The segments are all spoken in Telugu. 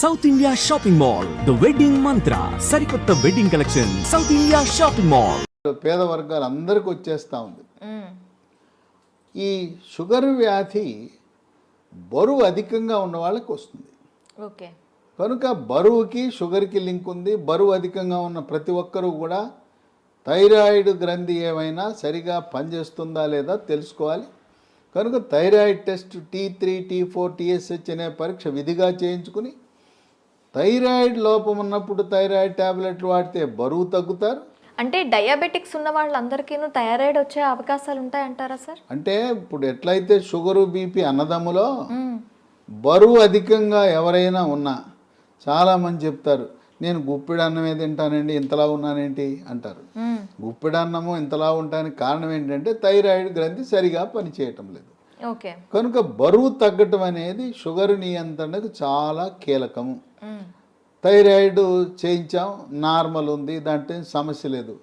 South India shopping mall the wedding Mantra సరికొత్త wedding collection South India shopping mall పేద వర్గాలు అందరికి వచ్చేస్తూ ఉంది. ఈ షుగర్ వ్యాధి బరువు అధికంగా ఉన్న వాళ్ళకి వస్తుంది. ఓకే. కనుక బరువుకి షుగర్కి లింక్ ఉంది. బరువు అధికంగా ఉన్న ప్రతి ఒక్కరూ కూడా థైరాయిడ్ గ్రంథి ఏమైనా సరిగా పనిచేస్తుందా లేదా తెలుసుకోవాలి. కనుక thyroid test T three T four TSH అనే పరీక్ష విధిగా చేయించుకుని థైరాయిడ్ లోపం ఉన్నప్పుడు థైరాయిడ్ ట్యాబ్లెట్లు వాడితే బరువు తగ్గుతారు అంటే డయాబెటిక్స్ ఉన్న వాళ్ళందరికీ థైరాయిడ్ వచ్చే అవకాశాలు ఉంటాయంటారా సార్ అంటే ఇప్పుడు ఎట్లయితే షుగరు బీపీ అన్నదమ్ములో మ్మ్. బరువు అధికంగా ఎవరైనా ఉన్నా చాలామంది చెప్తారు నేను గుప్పిడి అన్నమే తింటానండి ఇంతలా ఉన్నానేంటి అంటారు. గుప్పిడి అన్నము ఇంతలా ఉండడానికి కారణం ఏంటంటే థైరాయిడ్ గ్రంథి సరిగా పనిచేయటం లేదు ఓకే కనుక బరువు తగ్గటం అనేది షుగర్ నియంత్రణకు చాలా కీలకము. థైరాయిడ్ చేయించాం నార్మల్ ఉంది దాంట్లో సమస్య లేదు.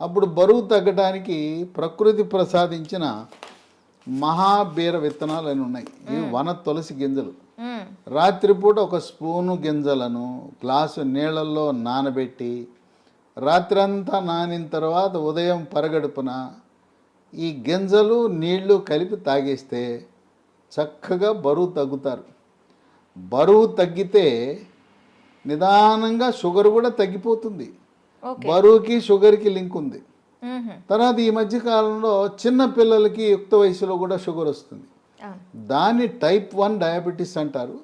అప్పుడు బరువు తగ్గడానికి ప్రకృతి ప్రసాదించిన మహాబీర విత్తనాలు అని ఉన్నాయి. ఇవి వన తులసి గింజలు. రాత్రిపూట ఒక స్పూను గింజలను గ్లాసు నీళ్ళల్లో నానబెట్టి రాత్రంతా నానిన తర్వాత ఉదయం పరగడుపున ఈ గింజలు నీళ్ళు కలిపి తాగేస్తే చక్కగా బరువు తగ్గుతారు. బరువు తగ్గితే నిదానంగా షుగర్ కూడా తగ్గిపోతుంది. బరువుకి షుగర్కి లింక్ ఉంది. తర్వాత ఈ మధ్య కాలంలో చిన్న పిల్లలకి యుక్త వయసులో కూడా షుగర్ వస్తుంది. దాన్ని టైప్ వన్ డయాబెటీస్ అంటారు.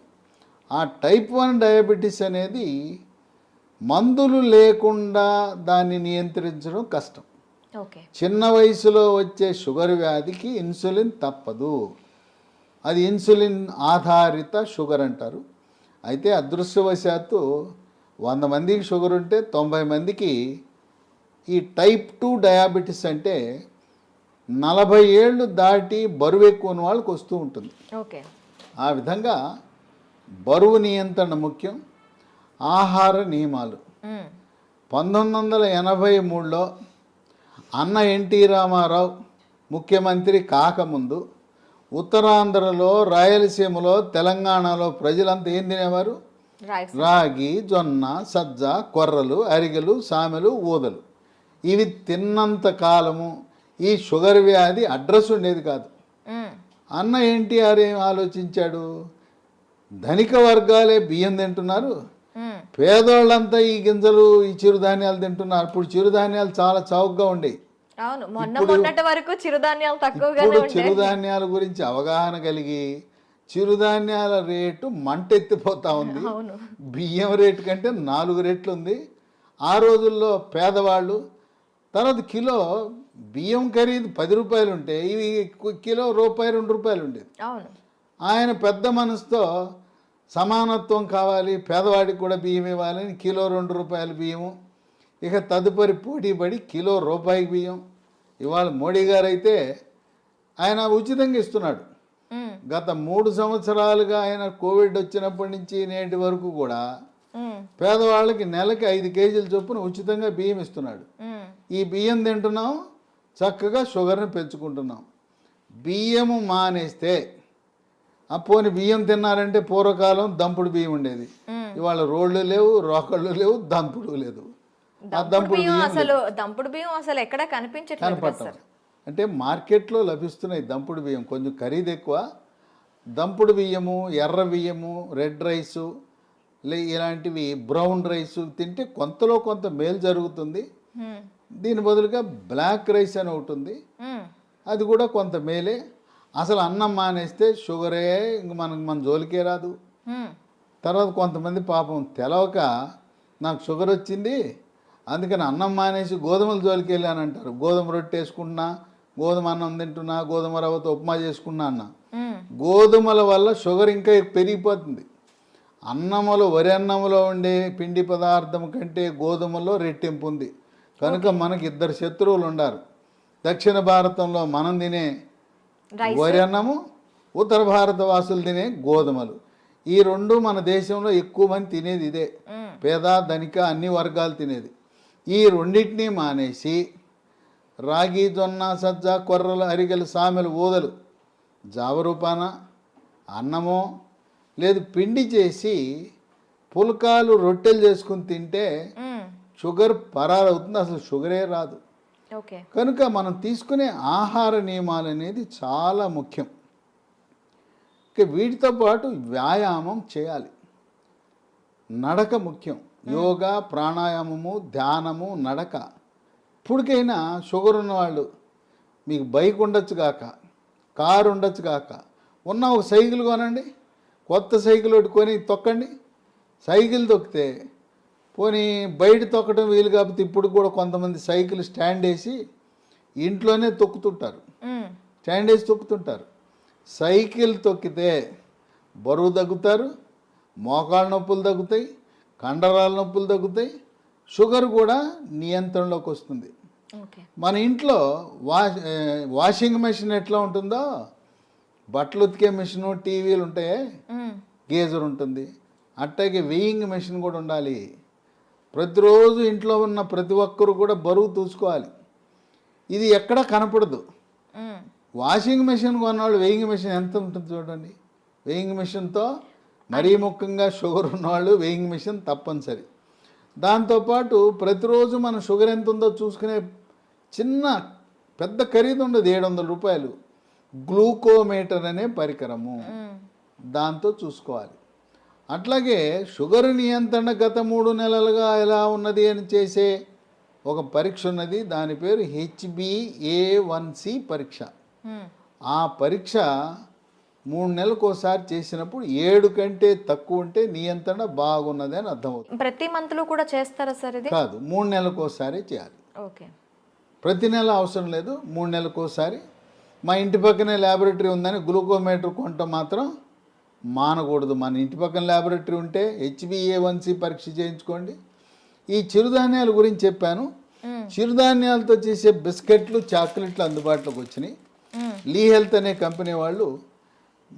ఆ టైప్ వన్ డయాబెటీస్ అనేది మందులు లేకుండా దాన్ని నియంత్రించడం కష్టం. చిన్న వయసులో వచ్చే షుగర్ వ్యాధికి ఇన్సులిన్ తప్పదు. అది ఇన్సులిన్ ఆధారిత షుగర్ అంటారు. అయితే అదృష్టవశాత్తు వంద మందికి షుగర్ ఉంటే తొంభై మందికి ఈ టైప్ టూ డయాబెటీస్ అంటే నలభై ఏళ్ళు దాటి బరువు ఎక్కువ ఉన్న వాళ్ళకి వస్తూ ఉంటుంది. ఓకే. ఆ విధంగా బరువు నియంత్రణ ముఖ్యం ఆహార నియమాలు. మ్మ్. పంతొమ్మిది వందల ఎనభై మూడులో అన్న ఎన్టీ రామారావు ముఖ్యమంత్రి కాకముందు ఉత్తరాంధ్రలో రాయలసీమలో తెలంగాణలో ప్రజలంతా ఏం తినేవారు? రాగి జొన్న సజ్జ కొర్రలు అరిగెలు సామెలు ఊదలు. ఇవి తిన్నంత కాలము ఈ షుగర్ వ్యాధి అడ్రస్ ఉండేది కాదు. అన్న ఎన్టీఆర్ ఏం ఆలోచించాడు? ధనిక వర్గాలే బియ్యం తింటున్నారు. పేదోళ్ళంతా ఈ గింజలు ఈ చిరుధాన్యాలు తింటున్నారు. ఇప్పుడు చిరుధాన్యాలు చాలా చౌకగా ఉండేవి. అవును. మొన్న మొన్నటి వరకు చిరుధాన్యాలు తక్కువగానే చిరుధాన్యాల గురించి అవగాహన కలిగి చిరుధాన్యాల రేటు మంటెత్తిపోతా ఉంది. బియ్యం రేటు కంటే నాలుగు రెట్లు ఉంది. ఆ రోజుల్లో పేదవాళ్ళు తర్వాత కిలో బియ్యం ఖరీదు పది రూపాయలు ఉంటే ఇవి కిలో రూపాయి రెండు రూపాయలు ఉండేది. ఆయన పెద్ద మనసుతో సమానత్వం కావాలి పేదవాడికి కూడా బియ్యం ఇవ్వాలని కిలో రెండు రూపాయల బియ్యము. ఇక తదుపరి పోటీ పడి కిలో రూపాయి బియ్యం. ఇవాళ మోడీ గారు అయితే ఆయన ఉచితంగా ఇస్తున్నాడు. గత మూడు సంవత్సరాలుగా ఆయన కోవిడ్ వచ్చినప్పటి నుంచి నేటి వరకు కూడా. పేదవాళ్ళకి నెలకి ఐదు కేజీల చొప్పున ఉచితంగా బియ్యం ఇస్తున్నాడు. ఈ బియ్యం తింటున్నాం చక్కగా షుగర్ని పెంచుకుంటున్నాం బియ్యము మానేస్తే ఆ పోని బియ్యం తిన్నారంటే పూర్వకాలం దంపుడు బియ్యం ఉండేది. ఇవాళ రోళ్ళు లేవు రోకళ్ళు లేవు దంపుడు లేదు అసలు దంపుడు బియ్యం అసలు ఎక్కడ కనిపించట్లేదు అంటే మార్కెట్లో లభిస్తున్నాయి దంపుడు బియ్యం కొంచెం ఖరీదు ఎక్కువ. దంపుడు బియ్యము ఎర్ర బియ్యము రెడ్ రైసు లే ఇలాంటివి బ్రౌన్ రైస్ తింటే కొంతలో కొంత మేలు జరుగుతుంది. దీని బదులుగా బ్లాక్ రైస్ అని ఒకటి ఉంది. అది కూడా కొంత మేలే. అసలు అన్నం మానేస్తే షుగరే ఇంక మనకు మన జోలికే రాదు. తర్వాత కొంతమంది పాపం తెలవక నాకు షుగర్ వచ్చింది అందుకని అన్నం మానేసి గోధుమల జోలికి వెళ్ళాను అంటారు గోధుమ రొట్టె వేసుకుంటున్నా గోధుమ అన్నం తింటున్నా గోధుమ రవ్వతో ఉప్మా చేసుకున్నా అన్న. గోధుమల వల్ల షుగర్ ఇంకా పెరిగిపోతుంది. అన్నములో వరి అన్నములో ఉండే పిండి పదార్థం కంటే గోధుమలో రెట్టింపు ఉంది. కనుక మనకి ఇద్దరు శత్రువులు ఉండారు. దక్షిణ భారతంలో మనం తినే వరి అన్నము ఉత్తర భారత వాసులు తినే గోధుమలు. ఈ రెండు మన దేశంలో ఎక్కువ మంది తినేది ఇదే. పేద ధనిక అన్ని వర్గాలు తినేది. ఈ రెండింటినీ మానేసి రాగి జొన్న సజ్జ కొర్రలు అరిగెలు సామెలు ఊదలు జావ రూపాన అన్నమో లేదు పిండి చేసి పుల్కాలు రొట్టెలు చేసుకుని తింటే. షుగర్ పరారవుతుంది. అసలు షుగరే రాదు. కనుక మనం తీసుకునే ఆహార నియమాలు అనేది చాలా ముఖ్యం. ఇక వీటితో పాటు వ్యాయామం చేయాలి. నడక ముఖ్యం. యోగా ప్రాణాయామము ధ్యానము నడక. ఇప్పటికైనా షుగర్ ఉన్నవాళ్ళు మీకు బైక్ ఉండొచ్చు కాక కారు ఉండొచ్చు కాక ఉన్న ఒక సైకిల్ కొనండి కొత్త సైకిల్ ఒకటి కొని తొక్కండి. సైకిల్ తొక్కితే పోనీ బయట తొక్కడం వీలు కాకపోతే ఇప్పుడు కూడా కొంతమంది సైకిల్ స్టాండ్ వేసి ఇంట్లోనే తొక్కుతుంటారు. స్టాండ్ వేసి తొక్కుతుంటారు. సైకిల్ తొక్కితే బరువు తగ్గుతారు మోకాళ్ళ నొప్పులు తగ్గుతాయి కండరాల నొప్పులు తగ్గుతాయి షుగర్ కూడా నియంత్రణలోకి వస్తుంది. మన ఇంట్లో వాష్ వాషింగ్ మెషిన్ ఎట్లా ఉంటుందో బట్టలు ఉతికే మెషిన్ టీవీలు ఉంటాయే. గేజర్ ఉంటుంది. అట్టాగే వెయింగ్ మెషిన్ కూడా ఉండాలి. ప్రతిరోజు ఇంట్లో ఉన్న ప్రతి ఒక్కరు కూడా బరువు చూసుకోవాలి ఇది ఎక్కడ కనపడదు. వాషింగ్ మెషిన్ కొన్నవాళ్ళు వెయింగ్ మెషిన్ ఎంత ఉంటుంది చూడండి. వెయింగ్ మెషిన్తో మరీ ముఖ్యంగా షుగర్ ఉన్నవాళ్ళు వెయింగ్ మెషిన్ తప్పనిసరి. దాంతోపాటు ప్రతిరోజు మన షుగర్ ఎంత ఉందో చూసుకునే చిన్న పెద్ద ఖరీదు ఉండదు ఏడు వందల రూపాయలు. గ్లూకోమీటర్ అనే పరికరము. దాంతో చూసుకోవాలి. అట్లాగే షుగర్ నియంత్రణ గత మూడు నెలలుగా ఎలా ఉన్నది అని చేసే ఒక పరీక్ష ఉన్నది. దాని పేరు హెచ్బిఏ వన్ సి పరీక్ష. ఆ పరీక్ష మూడు నెలలకు ఒకసారి చేసినప్పుడు ఏడు కంటే తక్కువ ఉంటే నియంత్రణ బాగున్నది అని అర్థమవుతుంది. ప్రతి మంత్లో కూడా చేస్తారా సార్ ఇది? కాదు మూడు నెలలకు ఒకసారి చేయాలి. ఓకే. ప్రతి నెల అవసరం లేదు మూడు నెలలకు ఒకసారి. మా ఇంటి పక్కనే ల్యాబొరేటరీ ఉందని గ్లూకోమీటర్ కొంట మాత్రం మానకూడదు. మన ఇంటి పక్కన ల్యాబొరేటరీ ఉంటే హెచ్బిఏవన్సి పరీక్ష చేయించుకోండి. ఈ చిరుధాన్యాల గురించి చెప్పాను. చిరుధాన్యాలతో చేసే బిస్కెట్లు చాక్లెట్లు అందుబాటులోకి వచ్చినాయి. లీ హెల్త్ అనే కంపెనీ వాళ్ళు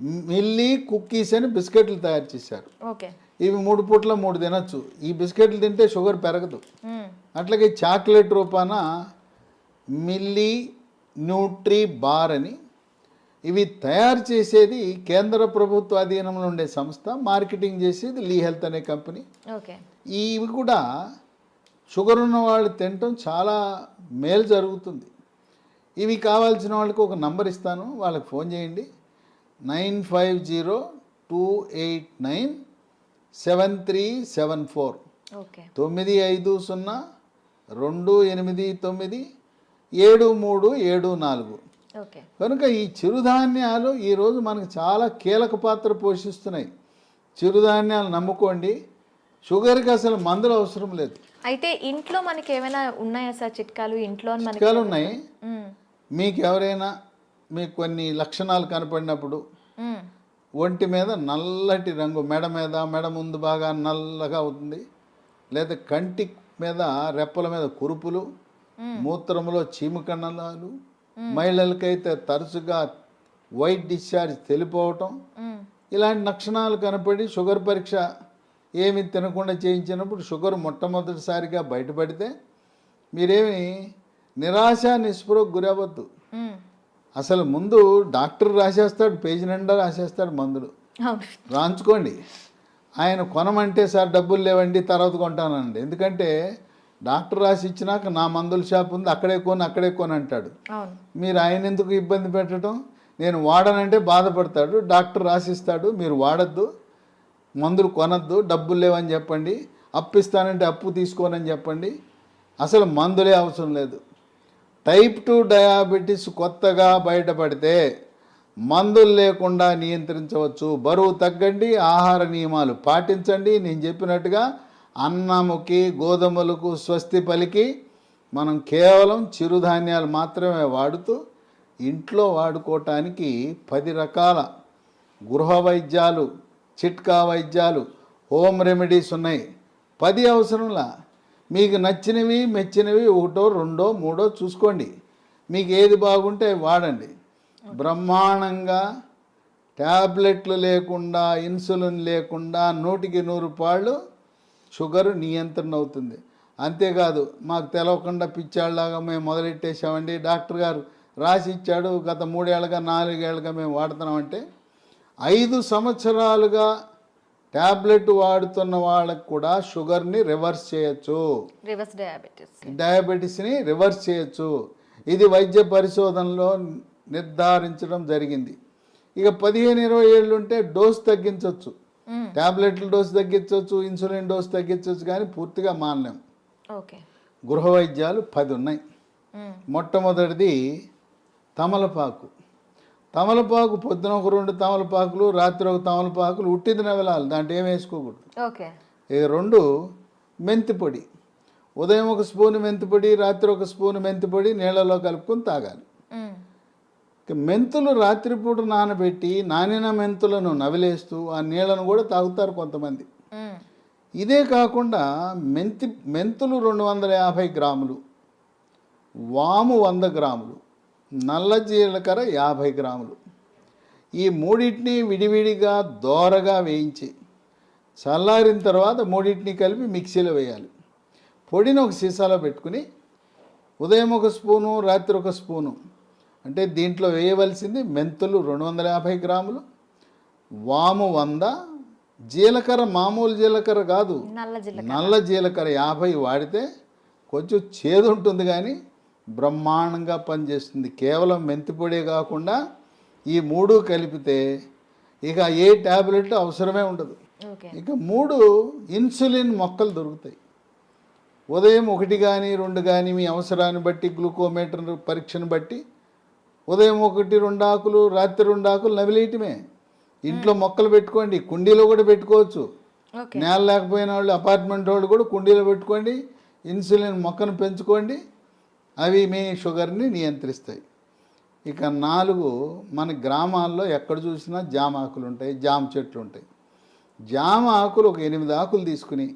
మిల్లీ కుక్కీస్ అని బిస్కెట్లు తయారు చేశారు. ఇవి మూడు పూట్ల మూడు తినొచ్చు. ఈ బిస్కెట్లు తింటే షుగర్ పెరగదు. అట్లాగే చాక్లెట్ రూపాన మిల్లీ న్యూట్రీ బార్ అని ఇవి తయారు చేసేది కేంద్ర ప్రభుత్వ అధీనంలో ఉండే సంస్థ మార్కెటింగ్ చేసేది లీ హెల్త్ అనే కంపెనీ. ఓకే. ఇవి కూడా షుగర్ ఉన్న వాళ్ళు తినటం చాలా మేలు జరుగుతుంది. ఇవి కావాల్సిన వాళ్ళకి ఒక నంబర్ ఇస్తాను. వాళ్ళకి ఫోన్ చేయండి. Nine five zero two eight nine seven three seven four. Okay. తొమ్మిది ఐదు సున్నా రెండు ఎనిమిది తొమ్మిది ఏడు మూడు ఏడు నాలుగు. ఓకే. కనుక ఈ చిరుధాన్యాలు ఈరోజు మనకు చాలా కీలక పాత్ర పోషిస్తున్నాయి. చిరుధాన్యాలు నమ్ముకోండి. షుగర్కి అసలు మందులు అవసరం లేదు. అయితే ఇంట్లో మనకి ఏమైనా ఉన్నాయా సార్ చిట్కాలు? ఇంట్లో చిట్కాలు ఉన్నాయి. మీకు ఎవరైనా మీకు కొన్ని లక్షణాలు కనపడినప్పుడు. ఒంటి మీద నల్లటి రంగు మెడ మీద మెడ ముందు బాగా నల్లగా అవుతుంది లేదా కంటి మీద రెప్పల మీద కురుపులు మూత్రంలో చీమకణాలు మహిళలకైతే తరచుగా వైట్ డిశ్చార్జ్ తెలిపోవటం. ఇలాంటి లక్షణాలు కనపడి షుగర్ పరీక్ష ఏమి తినకుండా చేయించినప్పుడు షుగర్ మొట్టమొదటిసారిగా బయటపడితే మీరేమి నిరాశ నిస్పృహకు గురవద్దు మ్మ్. అసలు ముందు డాక్టర్ రాసేస్తాడు పేజీ నిండా రాసేస్తాడు మందులు. రాంచుకోండి. ఆయన కొనమంటే సార్ డబ్బులు లేవండి తర్వాత కొంటానండి. ఎందుకంటే డాక్టర్ రాసి ఇచ్చినాక నా మందుల షాప్ ఉంది అక్కడే కొని అక్కడే కొని అంటాడు. మీరు ఆయన ఎందుకు ఇబ్బంది పెట్టడం? నేను వాడనంటే బాధపడతాడు డాక్టర్ రాసిస్తాడు మీరు వాడద్దు మందులు కొనద్దు డబ్బులు లేవని చెప్పండి అప్పు ఇస్తానంటే అప్పు తీసుకోనని చెప్పండి. అసలు మందులే అవసరం లేదు. టైప్ టూ డయాబెటీస్ కొత్తగా బయటపడితే మందులు లేకుండా నియంత్రించవచ్చు. బరువు తగ్గండి ఆహార నియమాలు పాటించండి. నేను చెప్పినట్టుగా అన్నముకి గోధుమలకు స్వస్తి పలికి మనం కేవలం చిరుధాన్యాలు మాత్రమే వాడుతూ ఇంట్లో వాడుకోవటానికి పది రకాల గృహ వైద్యాలు చిట్కా వైద్యాలు హోమ్ రెమెడీస్ ఉన్నాయి. పది అవసరంలా మీకు నచ్చినవి మెచ్చినవి ఒకటో రెండో మూడో చూసుకోండి. మీకు ఏది బాగుంటే వాడండి. బ్రహ్మాండంగా ట్యాబ్లెట్లు లేకుండా ఇన్సులిన్ లేకుండా నూటికి నూరు పాళ్ళు షుగర్ నియంత్రణ అవుతుంది. అంతేకాదు మాకు తెలవకుండా పిచ్చాళ్ళలాగా మేము మొదలెట్టేసామండి డాక్టర్ గారు రాసి ఇచ్చాడు గత మూడేళ్ళగా నాలుగేళ్ళగా మేము వాడుతున్నామంటే ఐదు సంవత్సరాలుగా ట్యాబ్లెట్ వాడుతున్న వాళ్ళకు కూడా షుగర్ని రివర్స్ చేయొచ్చు. Reverse diabetes. డయాబెటీస్ని రివర్స్ చేయొచ్చు. ఇది వైద్య పరిశోధనలో నిర్ధారించడం జరిగింది. ఇక పదిహేను ఇరవై ఏళ్ళు ఉంటే డోస్ తగ్గించవచ్చు ట్యాబ్లెట్ల డోస్ తగ్గించవచ్చు ఇన్సులిన్ డోస్ తగ్గించవచ్చు కానీ పూర్తిగా మానలేం. ఓకే. గృహ వైద్యాలు పది ఉన్నాయి. మొట్టమొదటిది తమలపాకు. తమలపాకు పొద్దున ఒక రెండు తమలపాకులు రాత్రి ఒక తమలపాకులు ఉట్టిది నవలాలి దాంట్లో ఏం వేసుకోకూడదు. ఓకే. ఇక రెండు మెంతి పొడి. ఉదయం ఒక స్పూన్ మెంతి పొడి రాత్రి ఒక స్పూన్ మెంతి పొడి నీళ్ళలో కలుపుకొని తాగాలి. మెంతులు రాత్రిపూట నానబెట్టి నానిన మెంతులను నవిలేస్తూ ఆ నీళ్ళను కూడా తాగుతారు కొంతమంది. ఇదే కాకుండా మెంతి మెంతులు రెండు వందల యాభై గ్రాములు వాము వంద గ్రాములు నల్ల జీలకర్ర యాభై గ్రాములు. ఈ మూడింటిని విడివిడిగా దోరగా వేయించి చల్లారిన తర్వాత మూడింటిని కలిపి మిక్సీలో వేయాలి. పొడిని ఒక సీసాలో పెట్టుకుని ఉదయం ఒక స్పూను రాత్రి ఒక స్పూను అంటే దీంట్లో వేయవలసింది మెంతులు రెండు వందల యాభై గ్రాములు వాము వంద జీలకర్ర మామూలు జీలకర్ర కాదు నల్ల జీలకర్ర. యాభై వాడితే కొంచెం చేదు ఉంటుంది కానీ బ్రహ్మాండంగా పనిచేస్తుంది. కేవలం మెంతి పొడే కాకుండా ఈ మూడు కలిపితే ఇక ఏ ట్యాబ్లెట్ అవసరమే ఉండదు. ఇక మూడు ఇన్సులిన్ మొక్కలు దొరుకుతాయి. ఉదయం ఒకటి కానీ రెండు కానీ మీ అవసరాన్ని బట్టి గ్లూకోమీటర్ పరీక్షను బట్టి ఉదయం ఒకటి రెండు ఆకులు రాత్రి రెండు ఆకులు నవిలేయటమే. ఇంట్లో మొక్కలు పెట్టుకోండి. కుండీలో కూడా పెట్టుకోవచ్చు. నేల లేకపోయిన వాళ్ళు అపార్ట్మెంట్ వాళ్ళు కూడా కుండీలో పెట్టుకోండి. ఇన్సులిన్ మొక్కను పెంచుకోండి. అవి మీ షుగర్ని నియంత్రిస్తాయి. ఇక నాలుగు మన గ్రామాల్లో ఎక్కడ చూసినా జామ ఆకులు ఉంటాయి జామ చెట్లు ఉంటాయి. జామ ఆకులు ఒక ఎనిమిది ఆకులు తీసుకుని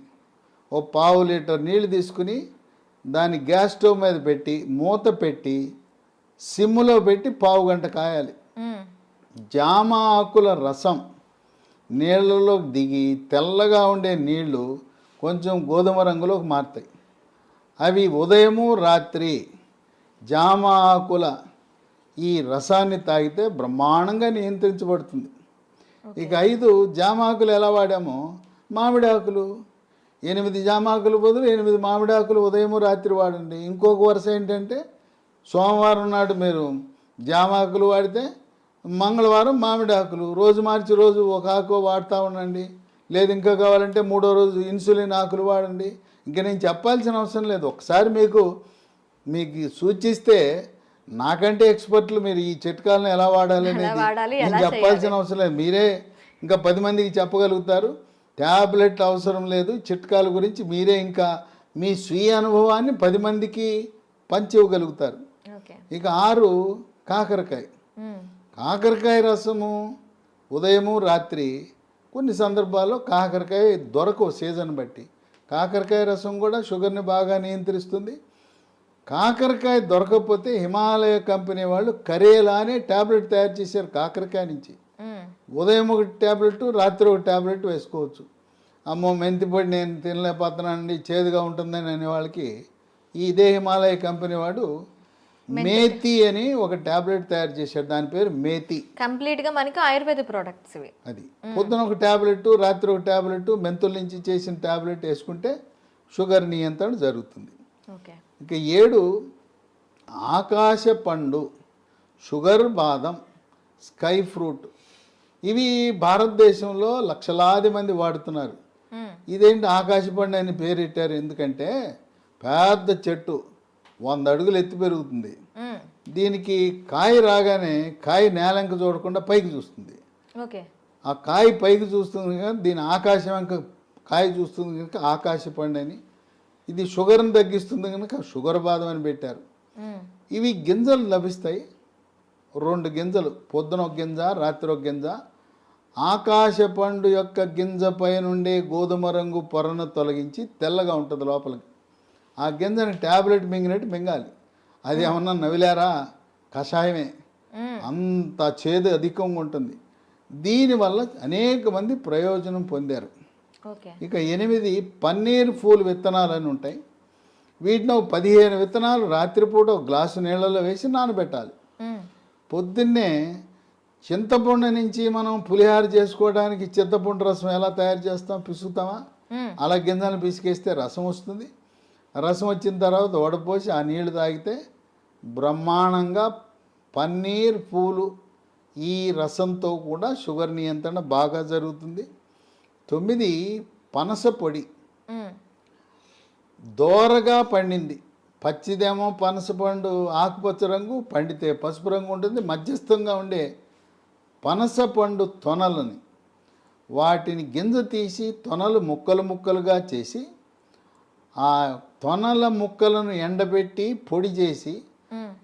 ఓ పావు లీటర్ నీళ్ళు తీసుకుని దాన్ని గ్యాస్ స్టవ్ మీద పెట్టి మూత పెట్టి సిమ్ములో పెట్టి పావు గంట కాయాలి. జామ ఆకుల రసం నీళ్ళలోకి దిగి తెల్లగా ఉండే నీళ్ళు కొంచెం గోధుమ రంగులోకి మారుతాయి. అవి ఉదయము రాత్రి జామ ఆకుల ఈ రసాన్ని తాగితే బ్రహ్మాండంగా నియంత్రించబడుతుంది. ఇక ఐదు జామ ఆకులు ఎలా వాడామో? మామిడి ఆకులు ఎనిమిది జామ ఆకులు బదులు ఎనిమిది మామిడి ఆకులు ఉదయము రాత్రి వాడండి. ఇంకొక వరుస ఏంటంటే సోమవారం నాడు మీరు జామ ఆకులు వాడితే మంగళవారం మామిడి ఆకులు రోజు మార్చి రోజు ఒక ఆకు వాడుతూ ఉండండి. లేదు ఇంకా కావాలంటే మూడో రోజు ఇన్సులిన్ ఆకులు వాడండి. ఇంకా నేను చెప్పాల్సిన అవసరం లేదు. ఒకసారి మీకు మీకు సూచిస్తే నాకంటే ఎక్స్పర్ట్లు మీరు ఈ చిట్కాలను ఎలా వాడాలి అనేది నేను చెప్పాల్సిన అవసరం లేదు. మీరే ఇంకా పది మందికి చెప్పగలుగుతారు. ట్యాబ్లెట్ అవసరం లేదు. చిట్కాల గురించి మీరే ఇంకా మీ స్వీయ అనుభవాన్ని పది మందికి పంచివ్వగలుగుతారు ఇక ఆరు కాకరకాయ. కాకరకాయ రసము ఉదయము రాత్రి కొన్ని సందర్భాల్లో కాకరకాయ దొరకవు సీజన్ బట్టి. కాకరకాయ రసం కూడా షుగర్ని బాగా నియంత్రిస్తుంది. కాకరకాయ దొరకకపోతే హిమాలయ కంపెనీ వాళ్ళు కరేలా అనే ట్యాబ్లెట్ తయారు చేశారు కాకరకాయ నుంచి. ఉదయం ఒక ట్యాబ్లెట్ రాత్రి ఒక ట్యాబ్లెట్ వేసుకోవచ్చు. అమ్మో మెంతి పొడి నేను తినలేకపోతున్నానండి చేదుగా ఉంటుందని అనే వాళ్ళకి ఈ ఇదే హిమాలయ కంపెనీ వాడు మేతి అని ఒక ట్యాబ్లెట్ తయారు చేశాడు దాని పేరు మేతి. కంప్లీట్గా మనకి ఆయుర్వేద ప్రోడక్ట్స్ ఇవి. అది. పొద్దున ఒక ట్యాబ్లెట్ రాత్రి ఒక ట్యాబ్లెట్ మెంతుల నుంచి చేసిన ట్యాబ్లెట్ వేసుకుంటే షుగర్ నియంత్రణ జరుగుతుంది. ఇక ఏడు ఆకాశ పండు షుగర్ బాదం స్కై ఫ్రూట్. ఇవి భారతదేశంలో లక్షలాది మంది వాడుతున్నారు. ఇదేంటి ఆకాశ పండు అని పేరెట్టారు ఎందుకంటే పెద్ద చెట్టు. వంద అడుగులు ఎత్తి పెరుగుతుంది. దీనికి కాయ రాగానే కాయ నేలంక చూడకుండా పైకి చూస్తుంది. ఆ కాయ పైకి చూస్తుంది కనుక దీని ఆకాశం వెంక కాయ చూస్తుంది కనుక ఆకాశ పండు అని ఇది షుగర్ని తగ్గిస్తుంది కనుక షుగర్ బాదం అని పెట్టారు. ఇవి గింజలు లభిస్తాయి. రెండు గింజలు పొద్దున ఒక గింజ రాత్రి ఒక గింజ. ఆకాశ పండు యొక్క గింజ పైనుండే గోధుమ రంగు పొరను తొలగించి తెల్లగా ఉంటుంది లోపలికి. ఆ గింజని ట్యాబ్లెట్ మింగినట్టు మింగాలి. అది ఏమన్నా నవిలారా? కషాయమే. అంత చేదు అధికంగా ఉంటుంది. దీనివల్ల అనేక మంది ప్రయోజనం పొందారు. ఇక ఎనిమిది పన్నీర్ పూలు విత్తనాలు అని ఉంటాయి. వీటిని పదిహేను విత్తనాలు రాత్రిపూట ఒక గ్లాసు నీళ్ళలో వేసి నానబెట్టాలి. పొద్దున్నే చింతపండు నుంచి మనం పులిహార చేసుకోవడానికి చింతపండు రసం ఎలా తయారు చేస్తాం? పిసుకుతామా. అలా గింజలు పిసికేస్తే రసం వస్తుంది. రసం వచ్చిన తర్వాత వడపోసి ఆ నీళ్ళు తాగితే బ్రహ్మాండంగా పన్నీర్ పూలు ఈ రసంతో కూడా షుగర్ నియంత్రణ బాగా జరుగుతుంది. తొమ్మిది పనస పొడి. దోరగా పండింది. పచ్చిదేమో పనసపండు ఆకుపచ్చ రంగు పండితే పసుపు రంగు ఉంటుంది మధ్యస్థంగా ఉండే పనస పండు తొనలని వాటిని గింజ తీసి తొనలు ముక్కలు ముక్కలుగా చేసి ఆ తొనల ముక్కలను ఎండబెట్టి పొడి చేసి.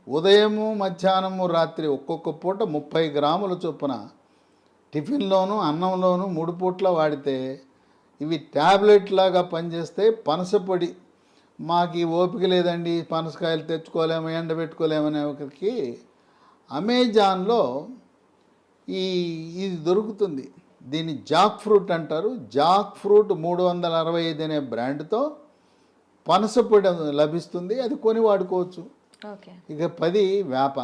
ఉదయము మధ్యాహ్నము రాత్రి ఒక్కొక్క పూట ముప్పై గ్రాముల చొప్పున టిఫిన్లోను అన్నంలోను మూడు పూట్ల వాడితే ఇవి ట్యాబ్లెట్ లాగా పనిచేస్తే పనసపొడి మాకు ఈ ఓపిక లేదండి పనసకాయలు తెచ్చుకోలేము ఎండబెట్టుకోలేమనే ఒకరికి. అమెజాన్లో ఈ ఇది దొరుకుతుంది. దీన్ని జాక్ ఫ్రూట్ అంటారు. జాక్ ఫ్రూట్ మూడు వందల అరవై ఐదు అనే బ్రాండ్తో పనసపొడి లభిస్తుంది అది కొని వాడుకోవచ్చు. ఇక పది వేప.